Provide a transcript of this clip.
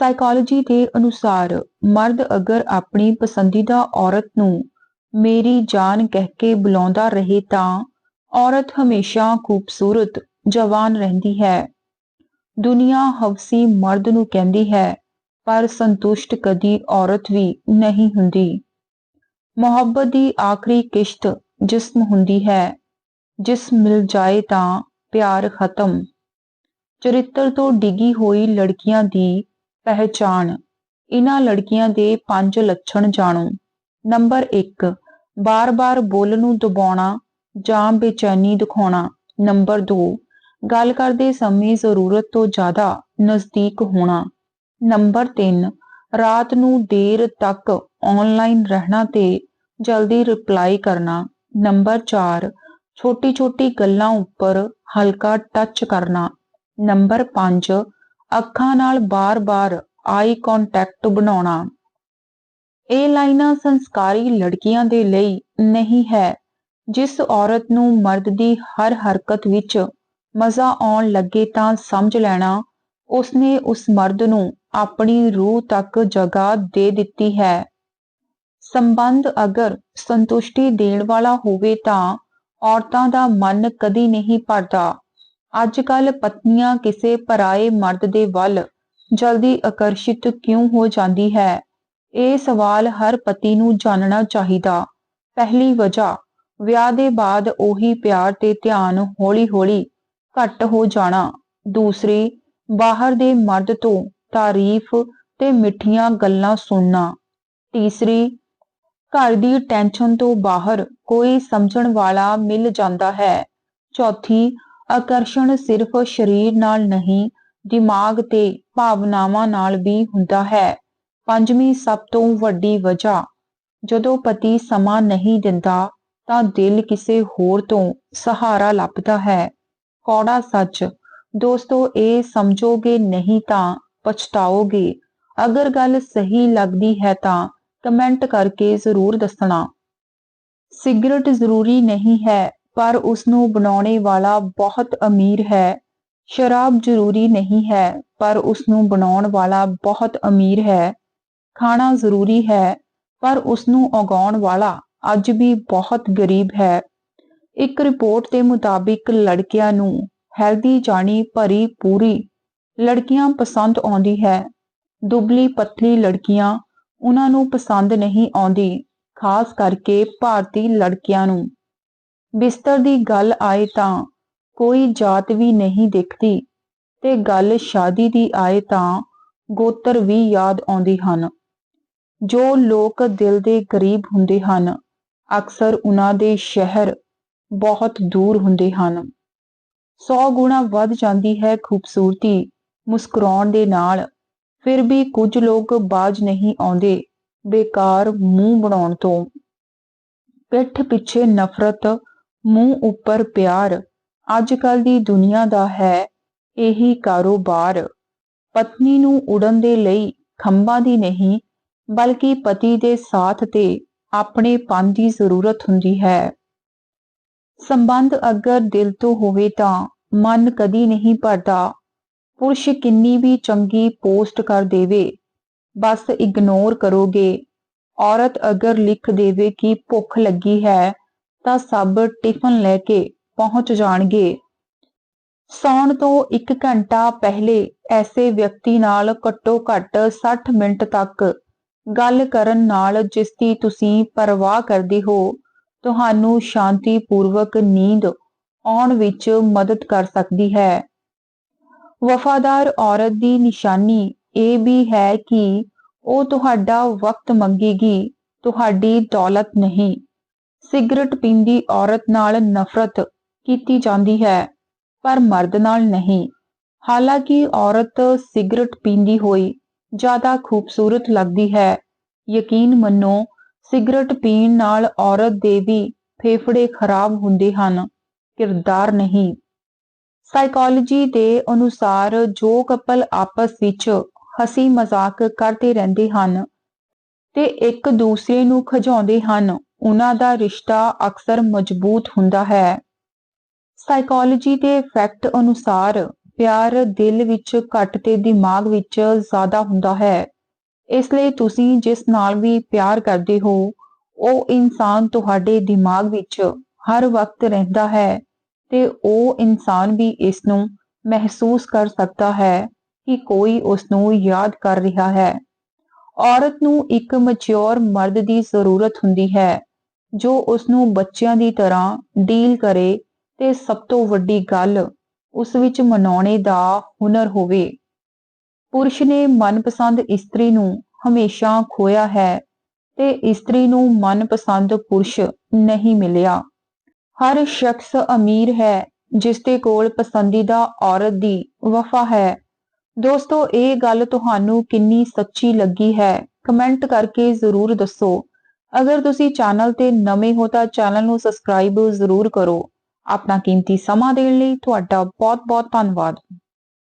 Psychology ਦੇ ਅਨੁਸਾਰ, ਮਰਦ ਅਗਰ ਆਪਣੀ ਪਸੰਦੀਦਾ ਔਰਤ ਨੂੰ ਮੇਰੀ ਜਾਨ ਕਹਿ ਕੇ ਬੁਲਾਉਂਦਾ ਰਹੇ ਤਾਂ ਔਰਤ ਹਮੇਸ਼ਾ ਖੂਬਸੂਰਤ, ਜਵਾਨ ਰਹਿੰਦੀ ਹੈ। ਦੁਨੀਆ ਹਵਸੀ ਮਰਦ ਨੂੰ ਕਹਿੰਦੀ ਹੈ, ਪਰ ਸੰਤੁਸ਼ਟ ਕਦੀ ਔਰਤ ਵੀ ਨਹੀਂ ਹੁੰਦੀ। ਮੁਹੱਬਤ ਦੀ ਆਖਰੀ ਕਿਸ਼ਤ ਜਿਸਮ ਹੁੰਦੀ ਹੈ, ਜਿਸ ਮਿਲ ਜਾਏ ਤਾਂ ਪਿਆਰ ਖਤਮ। ਚਰਿੱਤਰ ਤੋਂ ਡਿੱਗੀ ਹੋਈ ਲੜਕੀਆਂ ਦੀ ਪਹਿਚਾਣ। ਇਹਨਾਂ ਲੜਕੀਆਂ ਦੇ ਪੰਜ ਲੱਛਣ ਜਾਣੋ। ਨੰਬਰ 1 ਬਾਰ-ਬਾਰ ਬੋਲ ਨੂੰ ਦਬਾਉਣਾ ਜਾਂ ਬੇਚੈਨੀ ਦਿਖਾਉਣਾ। ਨੰਬਰ 2 ਗੱਲ ਕਰਦੇ ਸਮੇਂ ਜ਼ਰੂਰਤ ਤੋਂ ਜ਼ਿਆਦਾ ਨਜ਼ਦੀਕ ਹੋਣਾ। ਨੰਬਰ 3 ਰਾਤ ਨੂੰ ਦੇਰ ਤੱਕ ਆਨਲਾਈਨ ਰਹਿਣਾ ਤੇ ਜਲਦੀ ਰਿਪਲਾਈ ਕਰਨਾ। ਨੰਬਰ 4 ਛੋਟੀ-ਛੋਟੀ ਗੱਲਾਂ ਉੱਪਰ ਹਲਕਾ ਟੱਚ ਕਰਨਾ। ਨੰਬਰ 5 ਅੱਖਾਂ ਨਾਲ ਬਾਰ-ਬਾਰ ਆਈ ਕੰਟੈਕਟ ਬਣਾਉਣਾ। ਇਹ ਲਾਈਨਾਂ ਸੰਸਕਾਰੀ ਲੜਕੀਆਂ ਦੇ ਲਈ ਨਹੀਂ ਹੈ, ਜਿਸ ਔਰਤ ਨੂੰ ਮਰਦ ਦੀ ਹਰ ਹਰਕਤ ਵਿੱਚ ਮਜ਼ਾ ਆਉਣ ਲੱਗੇ ਤਾਂ ਸਮਝ ਲੈਣਾ, ਉਸਨੇ ਉਸ ਮਰਦ ਨੂੰ ਆਪਣੀ ਰੂਹ ਤੱਕ ਜਗ੍ਹਾ ਦੇ ਦਿੱਤੀ ਹੈ। ਸੰਬੰਧ ਅਗਰ ਸੰਤੁਸ਼ਟੀ ਦੇਣ ਵਾਲਾ ਹੋਵੇ ਤਾਂ ਔਰਤਾਂ ਦਾ ਮਨ ਕਦੀ ਨਹੀਂ ਭਰਦਾ। ਅੱਜ ਕੱਲ ਪਤਨੀਆਂ ਕਿਸੇ ਪਰਾਏ ਮਰਦ ਦੇ ਵੱਲ ਜਲਦੀ ਆਕਰਸ਼ਿਤ ਕਿਉਂ ਹੋ ਜਾਂਦੀ ਹੈ? ਇਹ ਸਵਾਲ ਹਰ ਪਤੀ ਨੂੰ ਜਾਣਨਾ ਚਾਹੀਦਾ। ਪਹਿਲੀ ਵਜ੍ਹਾ, ਵਿਆਹ ਦੇ ਬਾਅਦ ਉਹੀ ਪਿਆਰ ਤੇ ਧਿਆਨ ਹੌਲੀ-ਹੌਲੀ ਘੱਟ ਹੋ ਜਾਣਾ। ਦੂਸਰੀ, ਬਾਹਰ ਦੇ ਮਰਦ ਤੋਂ ਤਾਰੀਫ ਤੇ ਮਿੱਠੀਆਂ ਗੱਲਾਂ ਸੁਣਨਾ। ਤੀਸਰੀ, ਘਰ ਦੀ ਟੈਨਸ਼ਨ ਤੋਂ ਬਾਹਰ ਕੋਈ ਸਮਝਣ ਵਾਲਾ ਮਿਲ ਜਾਂਦਾ ਹੈ। ਚੌਥੀ ਆਕਰਸ਼ਣ ਸਿਰਫ ਸਰੀਰ ਨਾਲ ਨਹੀਂ, ਦਿਮਾਗ ਤੇ ਭਾਵਨਾਵਾਂ ਨਾਲ ਵੀ ਹੁੰਦਾ ਹੈ। ਪੰਜਵੀਂ ਸਭ ਤੋਂ ਵੱਡੀ ਵਜ੍ਹਾ, ਜਦੋਂ ਪਤੀ ਸਮਾਂ ਨਹੀਂ ਦਿੰਦਾ, ਤਾਂ ਦਿਲ ਕਿਸੇ ਹੋਰ ਤੋਂ ਸਹਾਰਾ ਲੱਭਦਾ ਹੈ। ਕੌੜਾ ਸੱਚ, ਦੋਸਤੋ, ਇਹ ਸਮਝੋਗੇ ਨਹੀਂ ਤਾਂ ਪਛਤਾਓਗੇ। ਅਗਰ ਗੱਲ ਸਹੀ ਲੱਗਦੀ ਹੈ ਤਾਂ ਕਮੈਂਟ ਕਰਕੇ ਜ਼ਰੂਰ ਦੱਸਣਾ। ਸਿਗਰਟ ਜ਼ਰੂਰੀ ਨਹੀਂ ਹੈ ਪਰ ਉਸ ਨੂੰ ਬਣਾਉਣੇ ਵਾਲਾ ਬਹੁਤ ਅਮੀਰ ਹੈ। ਸ਼ਰਾਬ ਜ਼ਰੂਰੀ ਨਹੀਂ ਹੈ, ਪਰ ਉਸ ਨੂੰ ਬਣਾਉਣ ਵਾਲਾ ਬਹੁਤ ਅਮੀਰ ਹੈ। ਖਾਣਾ ਜ਼ਰੂਰੀ ਹੈ, ਪਰ ਉਸ ਨੂੰ ਉਗਾਉਣ ਵਾਲਾ ਅੱਜ ਵੀ ਬਹੁਤ ਗਰੀਬ ਹੈ। ਇੱਕ ਰਿਪੋਰਟ ਦੇ ਮੁਤਾਬਿਕ ਲੜਕਿਆਂ ਨੂੰ ਹੈਲਦੀ ਜਾਣੀ ਭਰੀ ਪੂਰੀ ਲੜਕੀਆਂ ਪਸੰਦ ਆਉਂਦੀ ਹੈ। ਦੁਬਲੀ ਪਤਲੀ ਲੜਕੀਆਂ ਉਹਨਾਂ ਨੂੰ ਪਸੰਦ ਨਹੀਂ ਆਉਂਦੀ, ਖਾਸ ਕਰਕੇ ਭਾਰਤੀ ਲੜਕੀਆਂ ਨੂੰ। ਬਿਸਤਰ ਦੀ ਗੱਲ ਆਏ ਤਾਂ ਕੋਈ ਜਾਤ ਵੀ ਨਹੀਂ ਦਿਖਦੀ ਤੇ ਗੱਲ ਸ਼ਾਦੀ ਦੀ ਆਏ ਤਾਂ ਗੋਤਰ ਵੀ ਯਾਦ ਆਉਂਦੇ ਹਨ। ਜੋ ਲੋਕ ਦਿਲ ਦੇ ਗਰੀਬ ਹੁੰਦੇ ਹਨ, ਅਕਸਰ ਉਹਨਾਂ ਦੇ ਸ਼ਹਿਰ ਬਹੁਤ ਦੂਰ ਹੁੰਦੇ ਹਨ। 100 ਗੁਣਾ ਵੱਧ ਜਾਂਦੀ ਹੈ ਖੂਬਸੂਰਤੀ ਮੁਸਕਰਾਉਣ ਦੇ ਨਾਲ, ਫਿਰ ਵੀ ਕੁਝ ਲੋਕ ਬਾਜ ਨਹੀਂ ਆਉਂਦੇ ਬੇਕਾਰ ਮੂੰਹ ਬਣਾਉਣ ਤੋਂ। ਪਿੱਠ ਪਿੱਛੇ ਨਫ਼ਰਤ ਮੂੰਹ ਉੱਪਰ ਪਿਆਰ। ਅੱਜ ਕੱਲ ਦੀ ਦੁਨੀਆ ਦਾ ਹੈ ਇਹੀ ਕਾਰੋਬਾਰ। ਪਤਨੀ ਨੂੰ ਉਡਣ ਦੇ ਲਈ ਖੰਭਾਂ ਦੀ ਨਹੀਂ, ਬਲਕਿ ਪਤੀ ਦੇ ਸਾਥ ਤੇ ਆਪਣੇ ਪਨ ਦੀ ਜ਼ਰੂਰਤ ਹੁੰਦੀ ਹੈ। ਸੰਬੰਧ ਅਗਰ ਦਿਲ ਤੋਂ ਹੋਵੇ ਤਾਂ ਮਨ ਕਦੀ ਨਹੀਂ ਭਰਦਾ। ਪੁਰਸ਼ ਕਿੰਨੀ ਵੀ ਚੰਗੀ ਪੋਸਟ ਕਰ ਦੇਵੇ, ਬਸ ਇਗਨੋਰ ਕਰੋਗੇ। ਔਰਤ ਅਗਰ ਲਿਖ ਦੇਵੇ ਕਿ ਭੁੱਖ ਲੱਗੀ ਹੈ ਤਾਂ ਸਭ ਟਿਫਨ ਲੈ ਕੇ ਪਹੁੰਚ ਜਾਣਗੇ। ਸੌਣ ਤੋਂ 1 ਘੰਟਾ ਪਹਿਲੇ ਐਸੇ ਵਿਅਕਤੀ ਨਾਲ ਘੱਟੋ ਘੱਟ 60 ਮਿੰਟ ਤੱਕ ਗੱਲ ਕਰਨ ਨਾਲ ਜਿਸ ਦੀ ਤੁਸੀਂ ਪਰਵਾਹ ਕਰਦੇ ਹੋ, ਤੁਹਾਨੂੰ ਸ਼ਾਂਤੀਪੂਰਵਕ ਨੀਂਦ ਆਉਣ ਵਿੱਚ ਮਦਦ ਕਰ ਸਕਦੀ ਹੈ। ਵਫਾਦਾਰ ਔਰਤ ਦੀ ਨਿਸ਼ਾਨੀ ਇਹ ਵੀ ਹੈ ਕਿ ਉਹ ਤੁਹਾਡਾ ਵਕਤ ਮੰਗੇਗੀ, ਤੁਹਾਡੀ ਦੌਲਤ ਨਹੀਂ। ਸਿਗਰਟ ਪੀਂਦੀ ਔਰਤ ਨਾਲ ਨਫ਼ਰਤ ਕੀਤੀ ਜਾਂਦੀ ਹੈ, ਪਰ ਮਰਦ ਨਾਲ ਨਹੀਂ। ਹਾਲਾਂਕਿ ਔਰਤ ਸਿਗਰਟ ਪੀਂਦੀ ਹੋਈ ਜ਼ਿਆਦਾ ਖੂਬਸੂਰਤ ਲੱਗਦੀ ਹੈ, ਯਕੀਨ ਮੰਨੋ, ਸਿਗਰਟ ਪੀਣ ਨਾਲ ਔਰਤ ਦੇ ਵੀ ਫੇਫੜੇ ਖਰਾਬ ਹੁੰਦੇ ਹਨ, ਕਿਰਦਾਰ ਨਹੀਂ। ਸਾਈਕੋਲੋਜੀ ਦੇ ਅਨੁਸਾਰ ਜੋ ਕਪਲ ਆਪਸ ਵਿੱਚ ਹਸੀ ਮਜ਼ਾਕ ਕਰਦੇ ਰਹਿੰਦੇ ਹਨ, ਤੇ ਇੱਕ ਦੂਸਰੇ ਨੂੰ ਖਜਾਉਂਦੇ ਹਨ ਉਹਨਾਂ ਦਾ ਰਿਸ਼ਤਾ ਅਕਸਰ ਮਜ਼ਬੂਤ ਹੁੰਦਾ ਹੈ। ਸਾਈਕੋਲੋਜੀ ਦੇ ਫੈਕਟ ਅਨੁਸਾਰ ਪਿਆਰ ਦਿਲ ਵਿੱਚ ਘੱਟ ਤੇ ਦਿਮਾਗ ਵਿੱਚ ਜ਼ਿਆਦਾ ਹੁੰਦਾ ਹੈ। ਇਸ ਲਈ ਤੁਸੀਂ ਜਿਸ ਨਾਲ ਵੀ ਪਿਆਰ ਕਰਦੇ ਹੋ, ਉਹ ਇਨਸਾਨ ਤੁਹਾਡੇ ਦਿਮਾਗ ਵਿੱਚ ਹਰ ਵਕਤ ਰਹਿੰਦਾ ਹੈ ਤੇ ਉਹ ਇਨਸਾਨ ਵੀ ਇਸ ਨੂੰ ਮਹਿਸੂਸ ਕਰ ਸਕਦਾ ਹੈ ਕਿ ਕੋਈ ਉਸ ਨੂੰ ਯਾਦ ਕਰ ਰਿਹਾ ਹੈ। ਔਰਤ ਨੂੰ ਇੱਕ ਮੈਚੁਰ ਮਰਦ ਦੀ ਜ਼ਰੂਰਤ ਹੁੰਦੀ ਹੈ। ਜੋ ਉਸ ਨੂੰ ਬੱਚਿਆਂ ਦੀ ਤਰ੍ਹਾਂ ਡੀਲ ਕਰੇ ਤੇ ਸਭ ਤੋਂ ਵੱਡੀ ਗੱਲ ਉਸ ਵਿੱਚ ਮਨਾਉਣੇ ਦਾ ਹੁਨਰ ਹੋਵੇ। ਪੁਰਸ਼ ਨੇ ਮਨਪਸੰਦ ਇਸਤਰੀ ਨੂੰ ਹਮੇਸ਼ਾ ਖੋਇਆ ਹੈ ਤੇ ਇਸਤਰੀ ਨੂੰ ਮਨਪਸੰਦ ਪੁਰਸ਼ ਨਹੀਂ ਮਿਲਿਆ। ਹਰ ਸ਼ਖਸ ਅਮੀਰ ਹੈ, ਜਿਸ ਦੇ ਕੋਲ ਪਸੰਦੀਦਾ ਔਰਤ ਦੀ ਵਫਾ ਹੈ। ਦੋਸਤੋ, ਇਹ ਗੱਲ ਤੁਹਾਨੂੰ ਕਿੰਨੀ ਸੱਚੀ ਲੱਗੀ ਹੈ ਕਮੈਂਟ ਕਰਕੇ ਜ਼ਰੂਰ ਦੱਸੋ। ਅਗਰ ਤੁਸੀਂ ਚੈਨਲ ਤੇ ਨਵੇਂ ਹੋ ਤਾਂ ਚੈਨਲ ਨੂੰ ਸਬਸਕ੍ਰਾਈਬ ਜ਼ਰੂਰ ਕਰੋ। ਆਪਣਾ ਕੀਮਤੀ ਸਮਾਂ ਦੇਣ ਲਈ ਤੁਹਾਡਾ ਬਹੁਤ-ਬਹੁਤ ਧੰਨਵਾਦ।